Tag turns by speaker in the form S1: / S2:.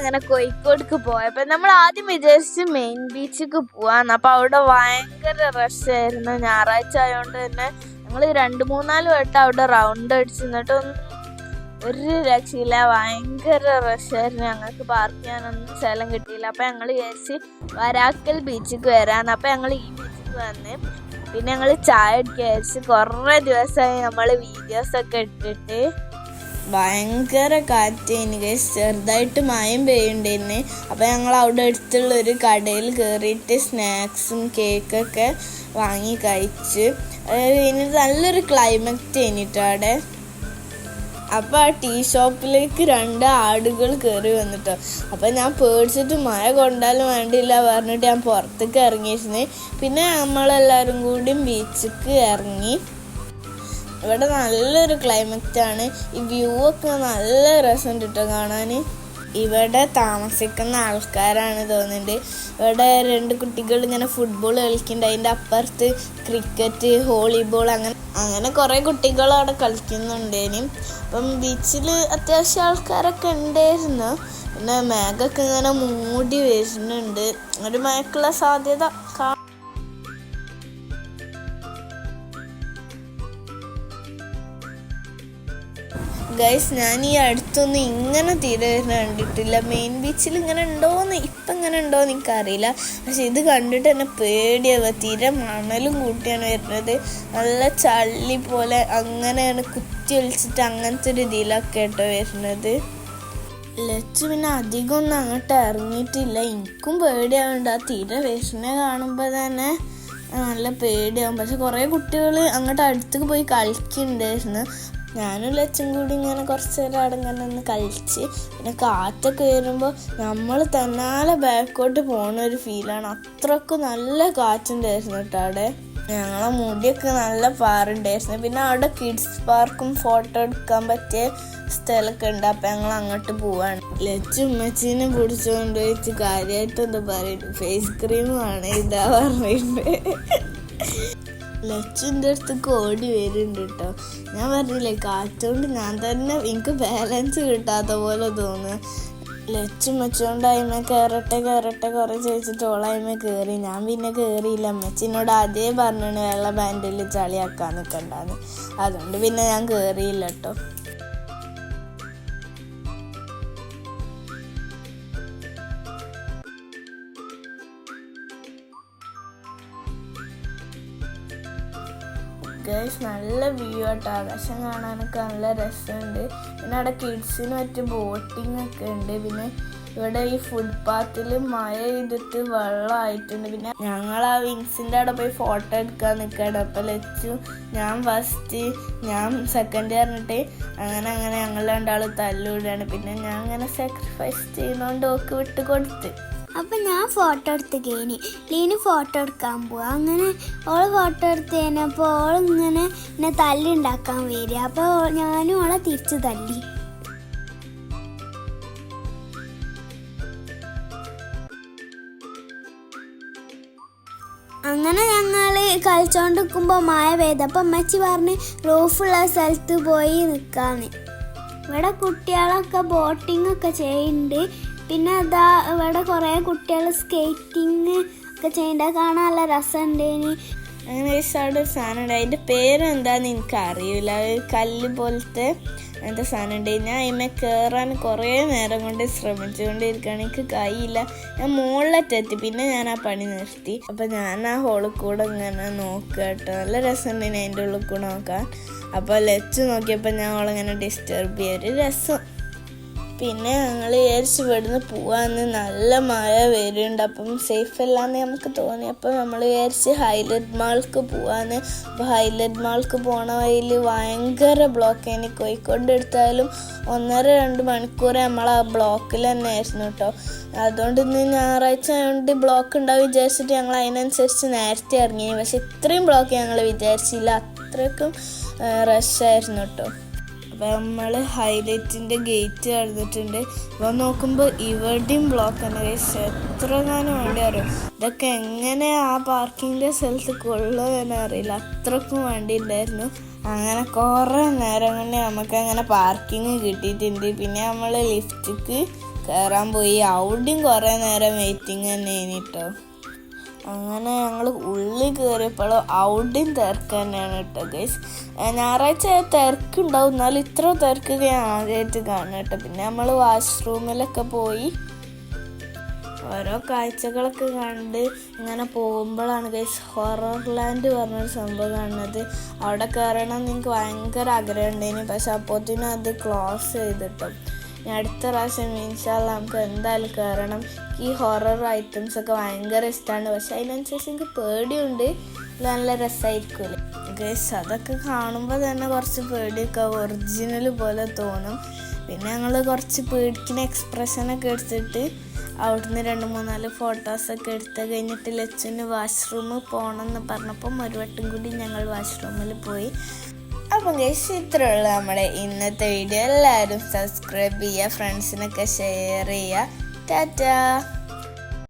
S1: അങ്ങനെ കോഴിക്കോടേക്ക് പോയപ്പോ നമ്മൾ ആദ്യം വിചാരിച്ച് മെയിൻ ബീച്ചിക്ക് പോവാന്ന്. അപ്പൊ അവിടെ ഭയങ്കര റഷ് ആയിരുന്നു. ഞായറാഴ്ച ആയതുകൊണ്ട് തന്നെ ഞങ്ങൾ രണ്ട് മൂന്നാൽ വട്ടം അവിടെ റൗണ്ട് അടിച്ചു എന്നിട്ട് ഒരു രക്ഷയില്ല. ഭയങ്കര റഷായിരുന്നു ഞങ്ങൾക്ക് പാർക്ക് ചെയ്യാനൊന്നും സ്ഥലം കിട്ടിയില്ല. അപ്പൊ ഞങ്ങൾ വിചാരിച്ച് വരാക്കൽ ബീച്ചിക്ക് വരാന്ന്. അപ്പൊ ഞങ്ങൾ ഈ ബീച്ചിക്ക് വന്ന് പിന്നെ ഞങ്ങൾ ചായ അടിക്കാൻ വിചാരിച്ച് കുറേ ദിവസമായി നമ്മൾ വീഡിയോസ് ഒക്കെ ഇട്ടിട്ട് ഭയങ്കര കാറ്റേന് ഗൈസ് ചെറുതായിട്ട് മായം പെയ്യുണ്ടായിരുന്നു അപ്പം ഞങ്ങൾ അവിടെ അടുത്തുള്ള ഒരു കടയിൽ കയറിയിട്ട് സ്നാക്സും കേക്കൊക്കെ വാങ്ങി കഴിച്ച്. ഇനി നല്ലൊരു ക്ലൈമറ്റ് കഴിഞ്ഞിട്ട് അവിടെ. അപ്പോൾ ആ ടീ ഷോപ്പിലേക്ക് രണ്ട് ആടുകൾ കയറി വന്നിട്ടോ. അപ്പം ഞാൻ പേടിച്ചിട്ട് മഴ കൊണ്ടാലും വേണ്ടിയില്ല പറഞ്ഞിട്ട് ഞാൻ പുറത്തേക്ക് ഇറങ്ങിയിരുന്നു പിന്നെ നമ്മളെല്ലാവരും കൂടി ബീച്ചിക്ക് ഇറങ്ങി. ഇവിടെ നല്ലൊരു ക്ലൈമറ്റ് ആണ്. ഈ വ്യൂ ഒക്കെ നല്ല രസമുണ്ട് കേട്ടോ കാണാൻ ഇവിടെ താമസിക്കുന്ന ആൾക്കാരാണ് തോന്നുന്നുണ്ട്. ഇവിടെ രണ്ട് കുട്ടികൾ ഇങ്ങനെ ഫുട്ബോൾ കളിക്കുന്നുണ്ട് അതിന്റെ അപ്പുറത്ത് ക്രിക്കറ്റ് വോളിബോൾ അങ്ങനെ അങ്ങനെ കുറേ കുട്ടികൾ അവിടെ കളിക്കുന്നുണ്ടേനും അപ്പം ബീച്ചിൽ അത്യാവശ്യം ആൾക്കാരൊക്കെ ഉണ്ടായിരുന്നു. പിന്നെ മേഘമൊക്കെ ഇങ്ങനെ മൂടി വരുന്നുണ്ട്. ഒരു മഴക്കുള്ള സാധ്യത കാ ഗൈസ് ഞാൻ ഈ അടുത്തൊന്നും ഇങ്ങനെ തീരെ വരുന്ന കണ്ടിട്ടില്ല മെയിൻ ബീച്ചിൽ ഇങ്ങനെ ഉണ്ടോയെന്ന് ഇപ്പം ഇങ്ങനെ ഉണ്ടോയെന്ന് എനിക്കറിയില്ല. പക്ഷെ ഇത് കണ്ടിട്ട് എന്നെ പേടിയാവുക തീരെ മണലും കൂട്ടിയാണ് വരുന്നത്. നല്ല ചള്ളി പോലെ അങ്ങനെയാണ് കുത്തി ഒളിച്ചിട്ട് അങ്ങനത്തെ ഒരു ഇതിലൊക്കെ കേട്ടോ വരുന്നത്. ലച്ച് പിന്നെ അധികം ഒന്നും അങ്ങോട്ട് ഇറങ്ങിയിട്ടില്ല. എനിക്കും പേടിയാവുന്നുണ്ട്. ആ തീരെ വരുന്ന കാണുമ്പോൾ തന്നെ നല്ല പേടിയാവും. പക്ഷെ കുറേ കുട്ടികൾ അങ്ങോട്ട് അടുത്തേക്ക് പോയി കളിക്കുന്നുണ്ടായിരുന്നു. ഞാനും ലച്ചും കൂടി ഇങ്ങനെ കുറച്ച് നേരം അവിടെ ഇങ്ങനെ ഒന്ന് കളിച്ച് പിന്നെ കാറ്റൊക്കെ വരുമ്പോൾ നമ്മൾ തന്നാലെ ബാക്കോട്ട് പോണ ഒരു ഫീലാണ് അത്രക്കും നല്ല കാറ്റുണ്ടായിരുന്നു കേട്ടോ അവിടെ. ഞങ്ങളെ മുടിയൊക്കെ നല്ല പാറുണ്ടായിരുന്നു. പിന്നെ അവിടെ കിഡ്സ് പാർക്കും ഫോട്ടോ എടുക്കാൻ പറ്റിയ സ്ഥലമൊക്കെ ഉണ്ട്. അപ്പം ഞങ്ങൾ അങ്ങോട്ട് പോവാണ്. ലച്ചും ഉമ്മച്ചീനെ പിടിച്ചുകൊണ്ട് വെച്ച് കാര്യമായിട്ട് പറയുന്നു ഫേസ് ക്രീമാണ് ഇതാ പറഞ്ഞിട്ടുണ്ട് ലച്ചുന്റെ അടുത്തേക്ക് ഓടി വരുന്നുണ്ട് കേട്ടോ ഞാൻ പറഞ്ഞില്ലേ കാറ്റുകൊണ്ട് ഞാൻ തന്നെ എനിക്ക് ബാലൻസ് കിട്ടാത്ത പോലെ തോന്നുന്നു. ലച്ചും മച്ചുകൊണ്ട് അയിമ കയറട്ടെ കയറട്ടെ കുറേ ചോദിച്ചിട്ട് ഓളായ്മ കയറി ഞാൻ പിന്നെ കയറിയില്ല അമ്മച്ചിനോട് അതേ പറഞ്ഞാണ് വെള്ള ബാൻഡിൽ ചളിയാക്കാൻ നിൽക്കണ്ടെന്ന് അതുകൊണ്ട് പിന്നെ ഞാൻ കയറിയില്ല കേട്ടോ ഗൈസ് നല്ല വ്യൂ ആട്ടോ. ആകാശം കാണാനൊക്കെ നല്ല രസമുണ്ട്. പിന്നെ അവിടെ കിഡ്സിന് പറ്റിയ ബോട്ടിംഗ് ഒക്കെ ഉണ്ട്. പിന്നെ ഇവിടെ ഈ ഫുട്പാത്തിൽ മഴ ചെയ്തിട്ട് വെള്ളമായിട്ടുണ്ട് പിന്നെ ഞങ്ങൾ ആ വിങ്സിന്റെ അവിടെ പോയി ഫോട്ടോ എടുക്കാൻ നിൽക്കുകയാണ് അപ്പോൾ ലച്ചു ഞാൻ ഫസ്റ്റ് ഞാൻ സെക്കൻഡ് പറഞ്ഞിട്ട് അങ്ങനെ അങ്ങനെ ഞങ്ങൾ രണ്ടാൾ തല്ലുകൂടാണ് പിന്നെ ഞാൻ അങ്ങനെ സാക്രിഫൈസ് ചെയ്യുന്നതുകൊണ്ട് ഓക്ക് വിട്ട് കൊടുത്ത്
S2: അപ്പൊ ഞാൻ ഫോട്ടോ എടുത്ത് കഴിഞ്ഞ് ലീന് ഫോട്ടോ എടുക്കാൻ പോവാ. അങ്ങനെ ഓൾ ഫോട്ടോ എടുത്ത് കഴിഞ്ഞപ്പോൾ ഓൾ ഇങ്ങനെ എന്നെ തല്ലി ഉണ്ടാക്കാൻ വരിക. അപ്പോൾ ഞാനും ഓളെ തിരിച്ചു തല്ലി. അങ്ങനെ ഞങ്ങൾ കളിച്ചോണ്ടിരിക്കുമ്പോൾ മഴ പെയ്ത്. അപ്പം അമ്മച്ചി പറഞ്ഞ് റൂഫുള്ള സ്ഥലത്ത് പോയി നിൽക്കാന്ന് ഇവിടെ കുട്ടികളൊക്കെ ബോട്ടിംഗ് ഒക്കെ ചെയ്യുന്നുണ്ട്. പിന്നെ അതാ ഇവിടെ കുറേ കുട്ടികൾ സ്കേറ്റിംഗ് ഒക്കെ ചെയ്യേണ്ട കാണാൻ നല്ല രസമുണ്ടേനി
S1: അങ്ങനെ ഒരു അവിടെ ഒരു സാധനം ഉണ്ട്. അതിന്റെ പേരെന്താന്ന് എനിക്ക് അറിയില്ല കല്ല് പോലത്തെ അങ്ങനത്തെ സാധനം ഉണ്ട്. ഞാൻ അതിമേ കയറാൻ കുറേ നേരം കൊണ്ട് ശ്രമിച്ചുകൊണ്ടിരിക്കുകയാണ്. എനിക്ക് കൈയില്ല ഞാൻ മുകളിലെത്തെത്തി പിന്നെ ഞാൻ ആ പണി നിർത്തി. അപ്പം ഞാൻ ആ ഹോളിൽ കൂടെ ഇങ്ങനെ നോക്കുക കേട്ടോ. നല്ല രസമുണ്ട് ഇനി അതിന്റെ ഉള്ളിൽ കൂടെ നോക്കാൻ. അപ്പോൾ ലെച്ച് നോക്കിയപ്പോൾ ഞാൻ അവളിങ്ങനെ ഡിസ്റ്റർബ് ചെയ്യൊരു രസം. പിന്നെ ഞങ്ങൾ വിചാരിച്ച് ഇവിടുന്ന് പോവാന്ന് നല്ല മഴ വരുന്നുണ്ട്. അപ്പം സേഫ് അല്ലാന്ന് നമുക്ക് തോന്നി. അപ്പം നമ്മൾ വിചാരിച്ച് ഹൈലൈറ്റ് മാൾക്ക് പോവാന്ന്. അപ്പോൾ ഹൈലൈറ്റ് മാൾക്ക് പോണ വഴിയിൽ ഭയങ്കര ബ്ലോക്ക് ഇനി കോഴിക്കോട് എടുത്താലും ഒന്നര രണ്ട് മണിക്കൂർ നമ്മൾ ആ ബ്ലോക്കിൽ തന്നെ ആയിരുന്നു കേട്ടോ അതുകൊണ്ട് ഇന്ന് ഞായറാഴ്ച ആയതുകൊണ്ട് ബ്ലോക്ക് ഉണ്ടാവും വിചാരിച്ചിട്ട് ഞങ്ങൾ അതിനനുസരിച്ച് നേരത്തെ ഇറങ്ങി പക്ഷെ ഇത്രയും ബ്ലോക്ക് ഞങ്ങൾ വിചാരിച്ചില്ല. അത്രയ്ക്കും റഷായിരുന്നു കേട്ടോ നമ്മൾ ഹൈലൈറ്റിന്റെ ഗേറ്റ് കടന്നിട്ടുണ്ട്. അപ്പോൾ നോക്കുമ്പോൾ ഇവിടെയും ബ്ലോക്ക് തന്നെ. കഴിച്ച് എത്ര കാലം വേണ്ടി അറിയും? ഇതൊക്കെ എങ്ങനെ ആ പാർക്കിങ്ങിന്റെ സ്ഥലത്ത് കൊള്ളുമെന്ന് അറിയില്ല. അത്രക്കും വേണ്ടി ഉണ്ടായിരുന്നു അങ്ങനെ കുറേ നേരം കൊണ്ട് നമുക്ക് അങ്ങനെ പാർക്കിങ് കിട്ടിയിട്ടുണ്ട്. പിന്നെ നമ്മൾ ലിഫ്റ്റിക്ക് കയറാൻ പോയി. അവിടെയും കുറേ നേരം വെയിറ്റിംഗ് തന്നെ കേട്ടോ അങ്ങനെ ഞങ്ങൾ ഉള്ളിൽ കയറിയപ്പോഴും അവിടെയും തിരക്ക് തന്നെയാണ് കേട്ടോ ഗൈസ് ഞായറാഴ്ച തിരക്കുണ്ടാവും. എന്നാലും ഇത്ര തിരക്ക് ഞാൻ ആദ്യമായിട്ട് കാണും കേട്ടോ. പിന്നെ നമ്മൾ വാഷ്റൂമിലൊക്കെ പോയി ഓരോ കാഴ്ചകളൊക്കെ കണ്ട് ഇങ്ങനെ പോകുമ്പോഴാണ് ഗൈസ് ഹൊറർ ലാൻഡ് പറഞ്ഞൊരു സംഭവം കാണുന്നത്. അവിടെ കയറണം എന്ന് എനിക്ക് ഭയങ്കര ആഗ്രഹം ഉണ്ടായിരുന്നു പക്ഷെ അപ്പോഴത്തേനും അത് ക്ലോസ് ചെയ്തിട്ടും. ഇനി അടുത്ത പ്രാവശ്യം മീൻസാൽ നമുക്ക് എന്തായാലും കയറണം. ഈ ഹൊറർ ഐറ്റംസ് ഒക്കെ ഭയങ്കര ഇഷ്ടമാണ് പക്ഷെ അതിനനുസരിച്ച് എനിക്ക് പേടിയുണ്ട്. നല്ല രസമായിരിക്കുമല്ലോ ഗസ് അതൊക്കെ കാണുമ്പോൾ തന്നെ കുറച്ച് പേടിയൊക്കെ ഒറിജിനൽ പോലെ തോന്നും. പിന്നെ ഞങ്ങൾ കുറച്ച് പേടിക്കുന്ന എക്സ്പ്രഷനൊക്കെ എടുത്തിട്ട് അവിടുന്ന് രണ്ട് മൂന്നാൽ ഫോട്ടോസൊക്കെ എടുത്ത് കഴിഞ്ഞിട്ട് ലച്ചുവിന് വാഷ്റൂമിൽ പോകണം എന്ന് പറഞ്ഞപ്പം ഒരു വട്ടം കൂടി ഞങ്ങൾ വാഷ്റൂമിൽ പോയി. അപ്പം ഗൈസ് ഇത്രയുള്ള നമ്മുടെ ഇന്നത്തെ വീഡിയോ എല്ലാവരും സബ്സ്ക്രൈബ് ചെയ്യുക ഫ്രണ്ട്സിനൊക്കെ ഷെയർ ചെയ്യുക. Dadah.